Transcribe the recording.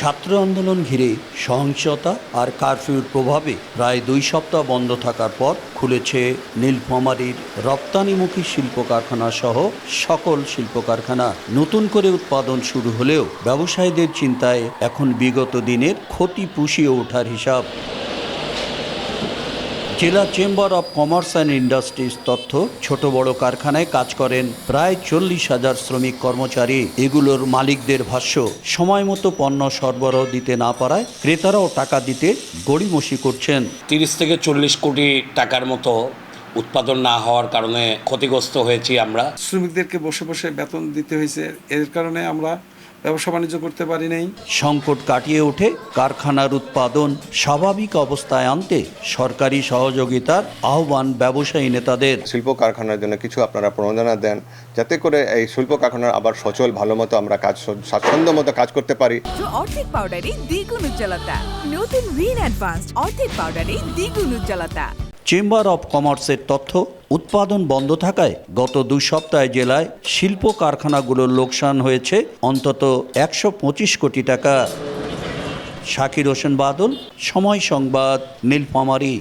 ছাত্র আন্দোলন ঘিরে সহিংসতা আর কারফিউর প্রভাবে প্রায় দুই সপ্তাহ বন্ধ থাকার পর খুলেছে নীলফামারীর রপ্তানিমুখী শিল্প কারখানা সহ সকল শিল্প কারখানা নতুন করে উৎপাদন শুরু হলেও ব্যবসায়ীদের চিন্তায় এখন বিগত দিনের ক্ষতি পুষিয়ে ওঠার হিসাব। জেলা chamber of commerce and industries তথ্য ছোট বড় কারখানায় কাজ করেন প্রায় চল্লিশ হাজার শ্রমিক কর্মচারী। এগুলোর মালিকদের ভাষ্য সময় মতো পণ্য সরবরাহ দিতে না পারায় ক্রেতারাও টাকা দিতে গড়িমসি করছেন। তিরিশ থেকে চল্লিশ কোটি টাকার মতো উৎপাদন না হওয়ার কারণে ক্ষতিগ্রস্ত হয়েছি আমরা। শ্রমিকদেরকে বসে বসে বেতন দিতে হয়েছে। এর কারণে আমরা ব্যবসা বাণিজ্য করতে পারি নাই। সংকট কাটিয়ে ওঠে কারখানার উৎপাদন স্বাভাবিক অবস্থায় আনতে সরকারি সহযোগিতার আহ্বান ব্যবসায়ী নেতাদের। শিল্প কারখানার জন্য কিছু আপনারা প্রণোদনা দেন যাতে করে এই শিল্প কারখানার আবার সচল ভালো মতো আমরা কাজ স্বাচ্ছন্দ্য মতো কাজ করতে পারি। অর্ধেক পাউডারে দ্বিগুণ উজ্জ্বলতা নতুন রিন অ্যাডভান্সড অর্ধেক পাউডারে দ্বিগুণ উজ্জ্বলতা। চেম্বার অব কমার্সের তথ্য, উৎপাদন বন্ধ থাকায় গত দুই সপ্তাহে জেলায় শিল্প কারখানাগুলোর লোকসান হয়েছে অন্তত একশো পঁচিশ কোটি টাকা। শাকির হোসেন বাদল, সময় সংবাদ, নীলফামারী।